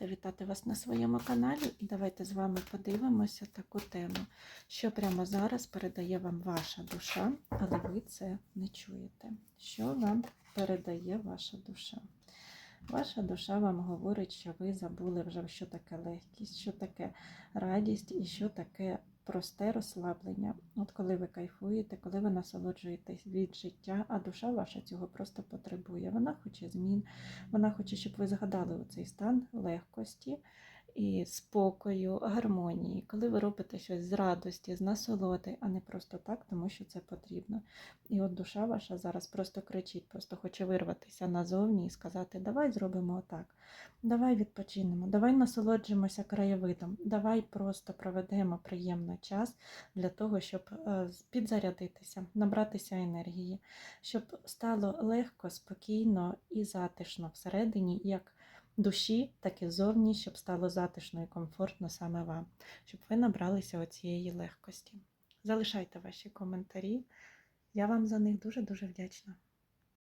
рада вітати вас на своєму каналі і давайте з вами подивимося таку тему, що прямо зараз передає вам ваша душа, але ви це не чуєте. Що вам передає ваша душа? Ваша душа вам говорить, що ви забули вже, що таке легкість, що таке радість і що таке просте розслаблення. От коли ви кайфуєте, коли ви насолоджуєтесь від життя, а душа ваша цього просто потребує. Вона хоче змін, вона хоче, щоб ви згадали цей стан легкості і спокою, гармонії, коли ви робите щось з радості, з насолоди, а не просто так, тому що це потрібно. І от душа ваша зараз просто кричить, просто хоче вирватися назовні і сказати: Давай зробимо отак, давай відпочинемо, давай насолоджимося краєвидом, давай просто проведемо приємний час для того, щоб е, підзарядитися, набратися енергії, щоб стало легко, спокійно і затишно всередині, як душі, так і зовні, щоб стало затишно і комфортно саме вам, щоб ви набралися оцієї легкості. Залишайте ваші коментарі. Я вам за них дуже-дуже вдячна.